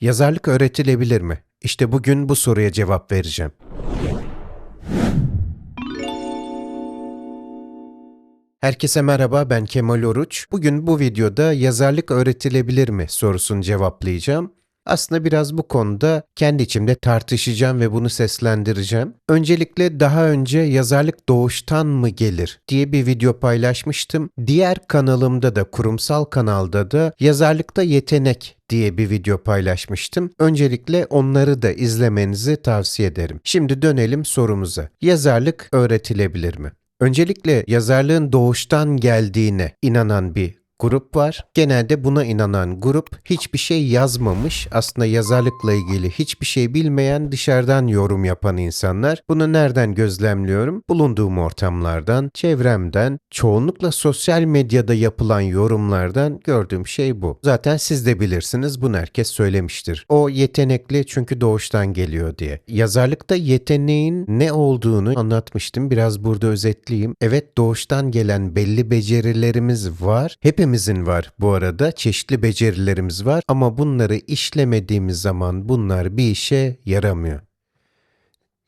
Yazarlık öğretilebilir mi? İşte bugün bu soruya cevap vereceğim. Herkese merhaba, ben Kemal Oruç. Bugün bu videoda yazarlık öğretilebilir mi sorusunu cevaplayacağım. Aslında biraz bu konuda kendi içimde tartışacağım ve bunu seslendireceğim. Öncelikle daha önce yazarlık doğuştan mı gelir diye bir video paylaşmıştım. Diğer kanalımda da kurumsal kanalda da yazarlıkta yetenek diye bir video paylaşmıştım. Öncelikle onları da izlemenizi tavsiye ederim. Şimdi dönelim sorumuza. Yazarlık öğretilebilir mi? Öncelikle yazarlığın doğuştan geldiğine inanan bir grup var. Genelde buna inanan grup hiçbir şey yazmamış, aslında yazarlıkla ilgili hiçbir şey bilmeyen dışarıdan yorum yapan insanlar. Bunu nereden gözlemliyorum? Bulunduğum ortamlardan, çevremden, çoğunlukla sosyal medyada yapılan yorumlardan gördüğüm şey bu. Zaten siz de bilirsiniz, bunu herkes söylemiştir. O yetenekli çünkü doğuştan geliyor diye. Yazarlıkta yeteneğin ne olduğunu anlatmıştım. Biraz burada özetleyeyim. Evet doğuştan gelen belli becerilerimiz var. Hepimiz Hepimizin var bu arada. Çeşitli becerilerimiz var ama bunları işlemediğimiz zaman bunlar bir işe yaramıyor.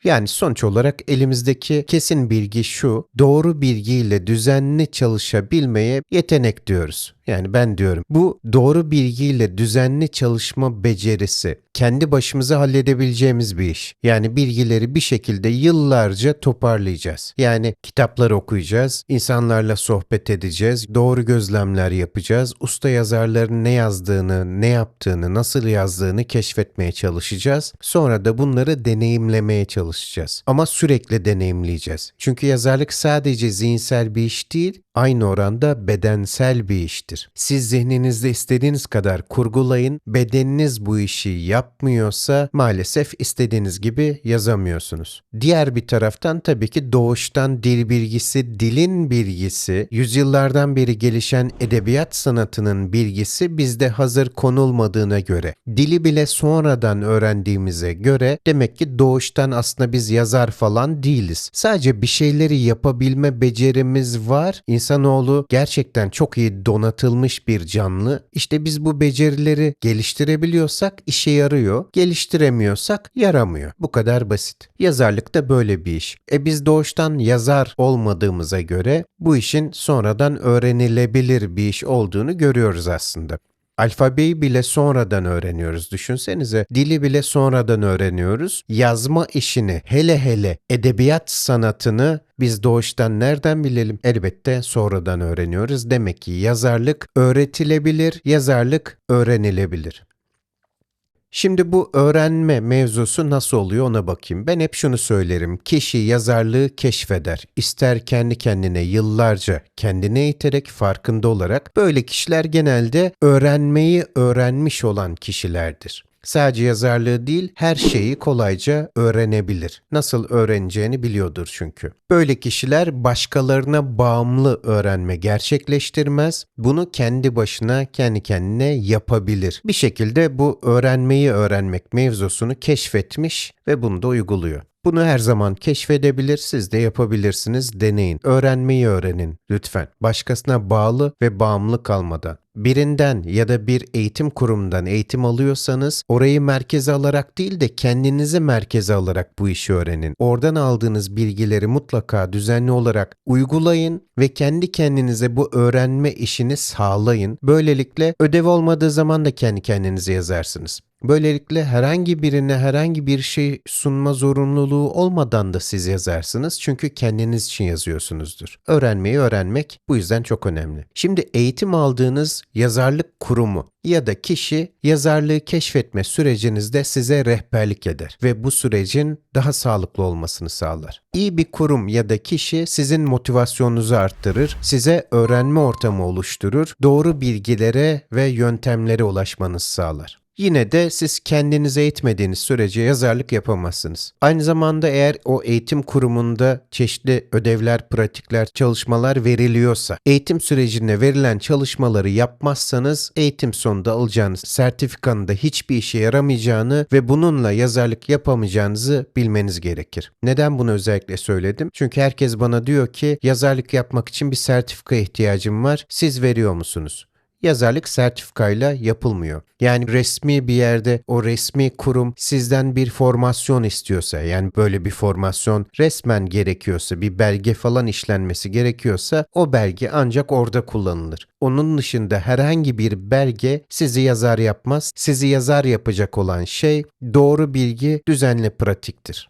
Yani sonuç olarak elimizdeki kesin bilgi şu, doğru bilgiyle düzenli çalışabilmeye yetenek diyoruz. Yani ben diyorum bu doğru bilgiyle düzenli çalışma becerisi kendi başımıza halledebileceğimiz bir iş. Yani bilgileri bir şekilde yıllarca toparlayacağız. Yani kitaplar okuyacağız, insanlarla sohbet edeceğiz, doğru gözlemler yapacağız, usta yazarların ne yazdığını, ne yaptığını, nasıl yazdığını keşfetmeye çalışacağız. Sonra da bunları deneyimlemeye çalışacağız. Ama sürekli deneyimleyeceğiz. Çünkü yazarlık sadece zihinsel bir iş değil, aynı oranda bedensel bir iştir. Siz zihninizde istediğiniz kadar kurgulayın, bedeniniz bu işi yapmıyorsa maalesef istediğiniz gibi yazamıyorsunuz. Diğer bir taraftan tabii ki doğuştan dil bilgisi, dilin bilgisi, yüzyıllardan beri gelişen edebiyat sanatının bilgisi bizde hazır konulmadığına göre, dili bile sonradan öğrendiğimize göre demek ki doğuştan aslında biz yazar falan değiliz. Sadece bir şeyleri yapabilme becerimiz var. İnsan İnsanoğlu gerçekten çok iyi donatılmış bir canlı. İşte biz bu becerileri geliştirebiliyorsak işe yarıyor, geliştiremiyorsak yaramıyor. Bu kadar basit. Yazarlık da böyle bir iş. E biz doğuştan yazar olmadığımıza göre bu işin sonradan öğrenilebilir bir iş olduğunu görüyoruz aslında. Alfabeyi bile sonradan öğreniyoruz düşünsenize. Dili bile sonradan öğreniyoruz. Yazma işini hele hele edebiyat sanatını biz doğuştan nereden bilelim? Elbette sonradan öğreniyoruz. Demek ki yazarlık öğretilebilir, yazarlık öğrenilebilir. Şimdi bu öğrenme mevzusu nasıl oluyor ona bakayım. Ben hep şunu söylerim. Kişi yazarlığı keşfeder. İster kendi kendine yıllarca kendine eğiterek farkında olarak böyle kişiler genelde öğrenmeyi öğrenmiş olan kişilerdir. Sadece yazarlığı değil, her şeyi kolayca öğrenebilir. Nasıl öğreneceğini biliyordur çünkü. Böyle kişiler başkalarına bağımlı öğrenme gerçekleştirmez. Bunu kendi başına, kendi kendine yapabilir. Bir şekilde bu öğrenmeyi öğrenmek mevzusunu keşfetmiş ve bunu da uyguluyor. Bunu her zaman keşfedebilir, siz de yapabilirsiniz. Deneyin. Öğrenmeyi öğrenin lütfen. Başkasına bağlı ve bağımlı kalmadan. Birinden ya da bir eğitim kurumundan eğitim alıyorsanız orayı merkeze alarak değil de kendinizi merkeze alarak bu işi öğrenin. Oradan aldığınız bilgileri mutlaka düzenli olarak uygulayın ve kendi kendinize bu öğrenme işini sağlayın. Böylelikle ödev olmadığı zaman da kendi kendinize yazarsınız. Böylelikle herhangi birine herhangi bir şey sunma zorunluluğu olmadan da siz yazarsınız çünkü kendiniz için yazıyorsunuzdur. Öğrenmeyi öğrenmek bu yüzden çok önemli. Şimdi eğitim aldığınız yazarlık kurumu ya da kişi yazarlığı keşfetme sürecinizde size rehberlik eder ve bu sürecin daha sağlıklı olmasını sağlar. İyi bir kurum ya da kişi sizin motivasyonunuzu arttırır, size öğrenme ortamı oluşturur, doğru bilgilere ve yöntemlere ulaşmanızı sağlar. Yine de siz kendinize eğitmediğiniz sürece yazarlık yapamazsınız. Aynı zamanda eğer o eğitim kurumunda çeşitli ödevler, pratikler, çalışmalar veriliyorsa, eğitim sürecinde verilen çalışmaları yapmazsanız eğitim sonunda alacağınız sertifikanın da hiçbir işe yaramayacağını ve bununla yazarlık yapamayacağınızı bilmeniz gerekir. Neden bunu özellikle söyledim? Çünkü herkes bana diyor ki yazarlık yapmak için bir sertifika ihtiyacım var. Siz veriyor musunuz? Yazarlık sertifikayla yapılmıyor. Yani resmi bir yerde o resmi kurum sizden bir formasyon istiyorsa yani böyle bir formasyon resmen gerekiyorsa bir belge falan işlenmesi gerekiyorsa o belge ancak orada kullanılır. Onun dışında herhangi bir belge sizi yazar yapmaz. Sizi yazar yapacak olan şey doğru bilgi, düzenli pratiktir.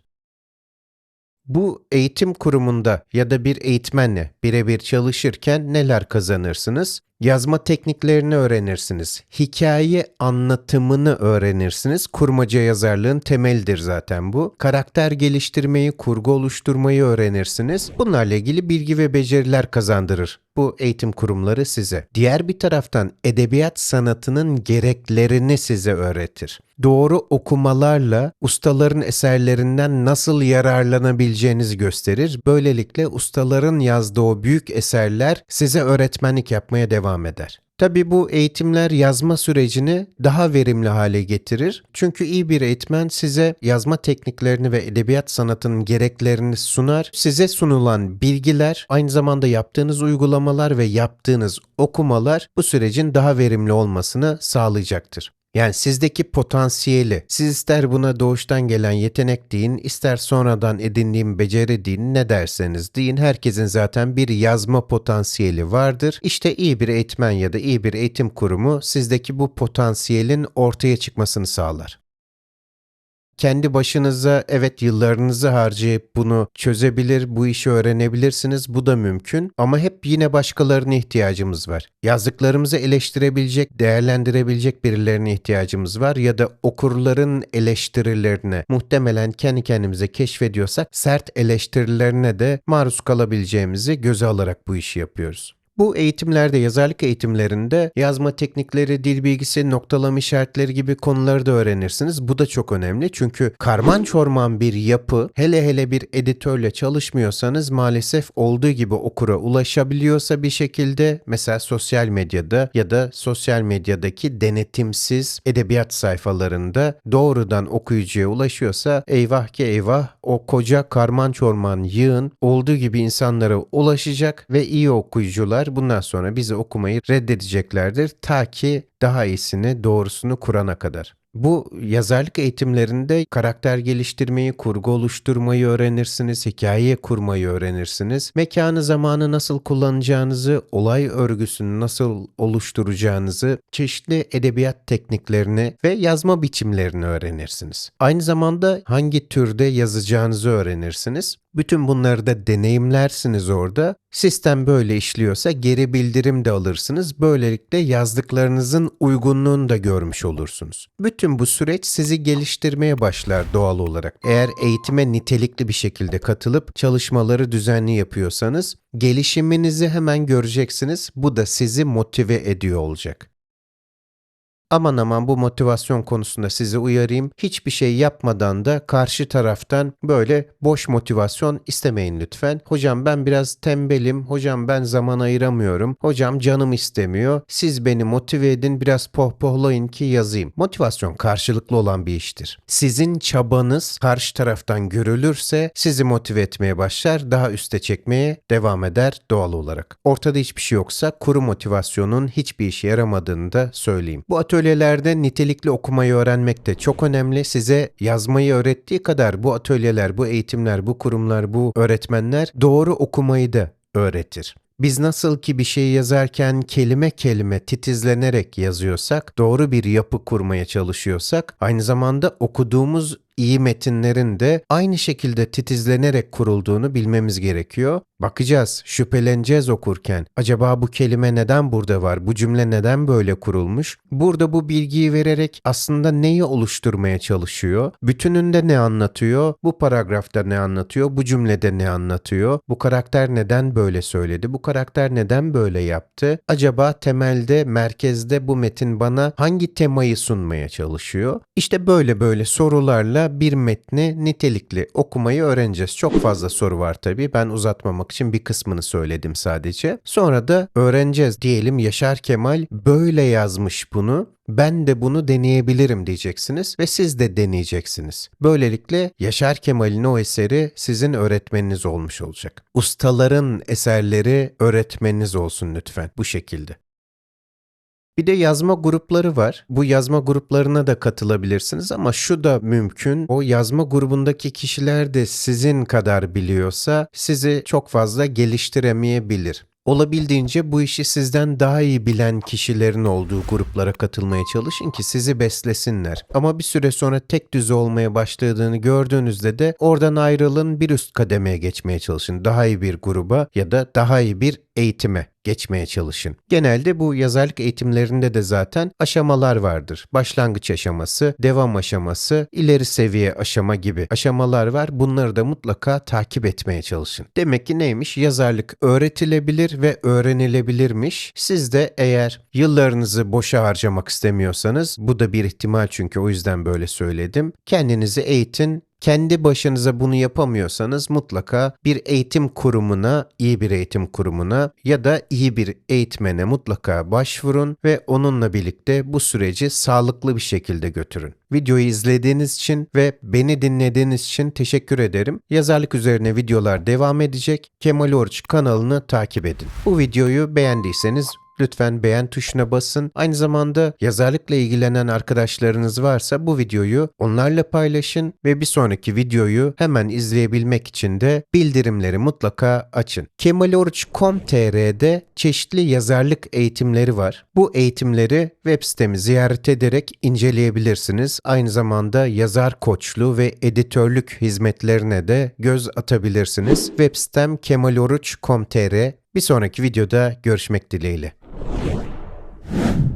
Bu eğitim kurumunda ya da bir eğitmenle birebir çalışırken neler kazanırsınız? Yazma tekniklerini öğrenirsiniz. Hikaye anlatımını öğrenirsiniz. Kurmaca yazarlığın temelidir zaten bu. Karakter geliştirmeyi, kurgu oluşturmayı öğrenirsiniz. Bunlarla ilgili bilgi ve beceriler kazandırır bu eğitim kurumları size. Diğer bir taraftan edebiyat sanatının gereklerini size öğretir. Doğru okumalarla ustaların eserlerinden nasıl yararlanabileceğinizi gösterir. Böylelikle ustaların yazdığı o büyük eserler size öğretmenlik yapmaya devam eder. Tabi bu eğitimler yazma sürecini daha verimli hale getirir. Çünkü iyi bir eğitmen size yazma tekniklerini ve edebiyat sanatının gereklerini sunar. Size sunulan bilgiler, aynı zamanda yaptığınız uygulamalar ve yaptığınız okumalar bu sürecin daha verimli olmasını sağlayacaktır. Yani sizdeki potansiyeli, siz ister buna doğuştan gelen yetenek deyin, ister sonradan edindiğim beceri deyin, ne derseniz deyin, herkesin zaten bir yazma potansiyeli vardır. İşte iyi bir eğitmen ya da iyi bir eğitim kurumu sizdeki bu potansiyelin ortaya çıkmasını sağlar kendi başınıza evet yıllarınızı harcayıp bunu çözebilir, bu işi öğrenebilirsiniz. Bu da mümkün ama hep yine başkalarına ihtiyacımız var. Yazdıklarımızı eleştirebilecek, değerlendirebilecek birilerine ihtiyacımız var ya da okurların eleştirilerine muhtemelen kendi kendimize keşfediyorsak sert eleştirilerine de maruz kalabileceğimizi göze alarak bu işi yapıyoruz. Bu eğitimlerde, yazarlık eğitimlerinde yazma teknikleri, dil bilgisi, noktalama işaretleri gibi konuları da öğrenirsiniz. Bu da çok önemli çünkü karman çorman bir yapı, hele hele bir editörle çalışmıyorsanız maalesef olduğu gibi okura ulaşabiliyorsa bir şekilde mesela sosyal medyada ya da sosyal medyadaki denetimsiz edebiyat sayfalarında doğrudan okuyucuya ulaşıyorsa eyvah ki eyvah o koca karman çorman yığın olduğu gibi insanlara ulaşacak ve iyi okuyucular bundan sonra bizi okumayı reddedeceklerdir ta ki daha iyisini, doğrusunu kurana kadar. Bu yazarlık eğitimlerinde karakter geliştirmeyi, kurgu oluşturmayı öğrenirsiniz, hikaye kurmayı öğrenirsiniz. Mekanı, zamanı nasıl kullanacağınızı, olay örgüsünü nasıl oluşturacağınızı, çeşitli edebiyat tekniklerini ve yazma biçimlerini öğrenirsiniz. Aynı zamanda hangi türde yazacağınızı öğrenirsiniz. Bütün bunları da deneyimlersiniz orada. Sistem böyle işliyorsa geri bildirim de alırsınız. Böylelikle yazdıklarınızın uygunluğunu da görmüş olursunuz. Bütün bu süreç sizi geliştirmeye başlar doğal olarak. Eğer eğitime nitelikli bir şekilde katılıp çalışmaları düzenli yapıyorsanız gelişiminizi hemen göreceksiniz. Bu da sizi motive ediyor olacak. Aman aman bu motivasyon konusunda sizi uyarayım. Hiçbir şey yapmadan da karşı taraftan böyle boş motivasyon istemeyin lütfen. Hocam ben biraz tembelim. Hocam ben zaman ayıramıyorum. Hocam canım istemiyor. Siz beni motive edin biraz pohpohlayın ki yazayım. Motivasyon karşılıklı olan bir iştir. Sizin çabanız karşı taraftan görülürse sizi motive etmeye başlar. Daha üste çekmeye devam eder doğal olarak. Ortada hiçbir şey yoksa kuru motivasyonun hiçbir işe yaramadığını da söyleyeyim. Bu atölye atölyelerde nitelikli okumayı öğrenmek de çok önemli. Size yazmayı öğrettiği kadar bu atölyeler, bu eğitimler, bu kurumlar, bu öğretmenler doğru okumayı da öğretir. Biz nasıl ki bir şey yazarken kelime kelime titizlenerek yazıyorsak, doğru bir yapı kurmaya çalışıyorsak, aynı zamanda okuduğumuz iyi metinlerin de aynı şekilde titizlenerek kurulduğunu bilmemiz gerekiyor. Bakacağız, şüpheleneceğiz okurken. Acaba bu kelime neden burada var? Bu cümle neden böyle kurulmuş? Burada bu bilgiyi vererek aslında neyi oluşturmaya çalışıyor? Bütününde ne anlatıyor? Bu paragrafta ne anlatıyor? Bu cümlede ne anlatıyor? Bu karakter neden böyle söyledi? Bu karakter neden böyle yaptı? Acaba temelde, merkezde bu metin bana hangi temayı sunmaya çalışıyor? İşte böyle böyle sorularla bir metni nitelikli okumayı öğreneceğiz. Çok fazla soru var tabii. Ben uzatmamak için bir kısmını söyledim sadece. Sonra da öğreneceğiz. Diyelim Yaşar Kemal böyle yazmış bunu. Ben de bunu deneyebilirim diyeceksiniz ve siz de deneyeceksiniz. Böylelikle Yaşar Kemal'in o eseri sizin öğretmeniniz olmuş olacak. Ustaların eserleri öğretmeniniz olsun lütfen bu şekilde. Bir de yazma grupları var. Bu yazma gruplarına da katılabilirsiniz ama şu da mümkün. O yazma grubundaki kişiler de sizin kadar biliyorsa sizi çok fazla geliştiremeyebilir. Olabildiğince bu işi sizden daha iyi bilen kişilerin olduğu gruplara katılmaya çalışın ki sizi beslesinler. Ama bir süre sonra tek düze olmaya başladığını gördüğünüzde de oradan ayrılın bir üst kademeye geçmeye çalışın. Daha iyi bir gruba ya da daha iyi bir eğitime geçmeye çalışın. Genelde bu yazarlık eğitimlerinde de zaten aşamalar vardır. Başlangıç aşaması, devam aşaması, ileri seviye aşama gibi aşamalar var. Bunları da mutlaka takip etmeye çalışın. Demek ki neymiş? Yazarlık öğretilebilir ve öğrenilebilirmiş. Siz de eğer yıllarınızı boşa harcamak istemiyorsanız, bu da bir ihtimal çünkü o yüzden böyle söyledim. Kendinizi eğitin, kendi başınıza bunu yapamıyorsanız mutlaka bir eğitim kurumuna, iyi bir eğitim kurumuna ya da iyi bir eğitmene mutlaka başvurun ve onunla birlikte bu süreci sağlıklı bir şekilde götürün. Videoyu izlediğiniz için ve beni dinlediğiniz için teşekkür ederim. Yazarlık üzerine videolar devam edecek. Kemal Oruç kanalını takip edin. Bu videoyu beğendiyseniz Lütfen beğen tuşuna basın. Aynı zamanda yazarlıkla ilgilenen arkadaşlarınız varsa bu videoyu onlarla paylaşın ve bir sonraki videoyu hemen izleyebilmek için de bildirimleri mutlaka açın. kemaloruç.com.tr'de çeşitli yazarlık eğitimleri var. Bu eğitimleri web sitemi ziyaret ederek inceleyebilirsiniz. Aynı zamanda yazar koçluğu ve editörlük hizmetlerine de göz atabilirsiniz. Web sitem kemaloruç.com.tr bir sonraki videoda görüşmek dileğiyle. you